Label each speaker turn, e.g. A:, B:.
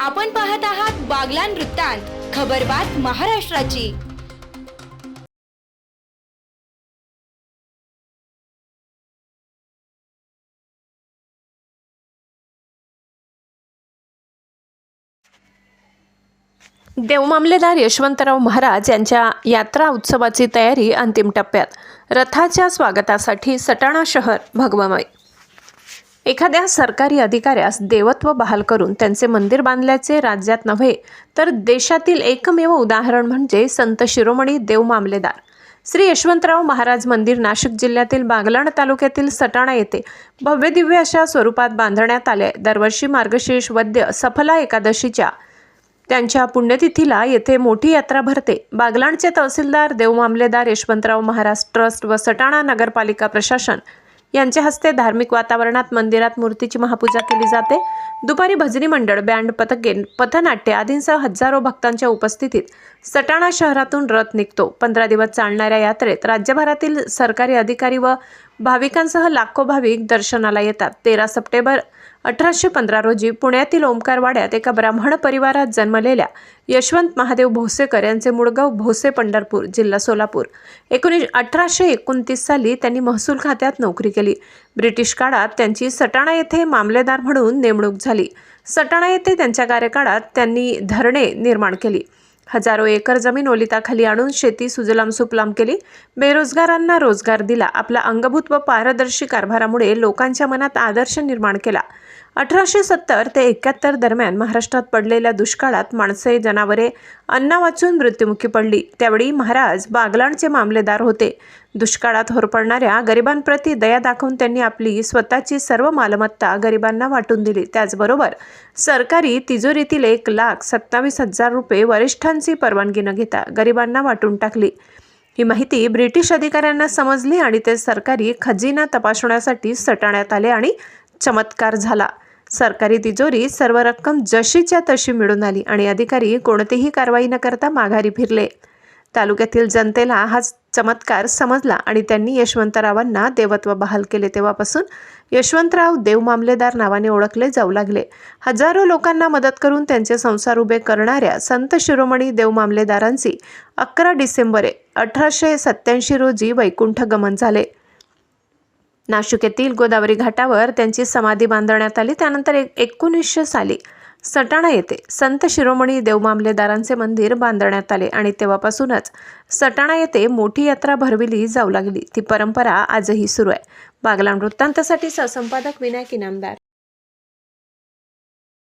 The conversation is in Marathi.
A: आपण पाहत आहात बागलान वृत्तांत खबरबात महाराष्ट्राची.
B: देवमामलेदार यशवंतराव महाराज यांच्या यात्रा उत्सवाची तयारी अंतिम टप्प्यात. रथाच्या स्वागतासाठी सटाणा शहर भगवमय एखाद्या सरकारी अधिकाऱ्यास देवत्व बहाल करून त्यांचे मंदिर बांधल्याचे राज्यात नव्हे तर देशातील एकमेव उदाहरण म्हणजे संत शिरोमणी देव मामलेदार. श्री यशवंतराव महाराज मंदिर नाशिक जिल्ह्यातील बागलाण तालुक्यातील सटाणा येथे भव्य दिव्य अशा स्वरूपात बांधण्यात आले. दरवर्षी मार्गशीर्ष वद्य सफला एकादशीच्या त्यांच्या पुण्यतिथीला येथे मोठी यात्रा भरते. बागलाणचे तहसीलदार देवमामलेदार यशवंतराव महाराज ट्रस्ट व सटाणा नगरपालिका प्रशासन यांच्या हस्ते धार्मिक वातावरणात मंदिरात मूर्तीची महापूजा केली जाते. दुपारी भजनी मंडळ बँड पथके पथनाट्य आदींसह हजारो भक्तांच्या उपस्थितीत सटाणा शहरातून रथ निघतो. पंधरा दिवस चालणाऱ्या यात्रेत राज्यभरातील सरकारी अधिकारी व भाविकांसह लाखो भाविक दर्शनाला येतात. तेरा सप्टेंबर अठराशे पंधरा रोजी पुण्यातील ओंकारवाड्यात एका ब्राह्मण परिवारात जन्मलेल्या यशवंत महादेव भोसेकर यांचे मुळगाव भोसे पंढरपूर जिल्हा सोलापूर. एकोणीस अठराशे एकोणतीस साली त्यांनी महसूल खात्यात नोकरी केली. ब्रिटिश काळात त्यांची सटाणा येथे मामलेदार म्हणून नेमणूक झाली. सटाणा येथे त्यांच्या कार्यकाळात त्यांनी धरणे निर्माण केली. हजारो एकर जमीन ओलिताखाली आणून शेती सुजलाम सुपलाम केली. बेरोजगारांना रोजगार दिला. आपला अंगभूत व पारदर्शी कारभारामुळे लोकांच्या मनात आदर्श निर्माण केला. अठराशे सत्तर ते एकाहत्तर दरम्यान महाराष्ट्रात पडलेल्या दुष्काळात माणसे जनावरे अन्न वाचून मृत्युमुखी पडली. त्यावेळी महाराज बागलाणचे मामलेदार होते. दुष्काळात होरपडणाऱ्या गरिबांप्रती दया दाखवून त्यांनी आपली स्वतःची सर्व मालमत्ता गरिबांना वाटून दिली. त्याचबरोबर सरकारी तिजोरीतील एक लाख सत्तावीस हजार रुपये वरिष्ठांची परवानगी न घेता गरिबांना वाटून टाकली. ही माहिती ब्रिटिश अधिकाऱ्यांना समजली आणि ते सरकारी खजिना तपासण्यासाठी सटाण्यात आले आणि चमत्कार झाला. सरकारी तिजोरीत सर्व रक्कम जशीच्या तशी मिळून आली आणि अधिकारी कोणतीही कारवाई न करता माघारी फिरले. तालुक्यातील जनतेला हा चमत्कार समजला आणि त्यांनी यशवंतरावांना देवत्व बहाल केले. तेव्हापासून यशवंतराव देव मामलेदार नावाने ओळखले जाऊ लागले. हजारो लोकांना मदत करून त्यांचे संसार उभे करणाऱ्या संत शिरोमणी देव मामलेदारांची अकरा डिसेंबर अठराशे सत्याऐंशी रोजी वैकुंठ गमन झाले. नाशिक येथील गोदावरी घाटावर त्यांची समाधी बांधण्यात आली. त्यानंतर एक एकोणीसशे साली सटाणा येथे संत शिरोमणी देवमामलेदारांचे मंदिर बांधण्यात आले आणि तेव्हापासूनच सटाणा येथे मोठी यात्रा भरविली जाऊ लागली. ती परंपरा आजही सुरू आहे. बागलाण वृत्तांतासाठी सहसंपादक विनायक इनामदार.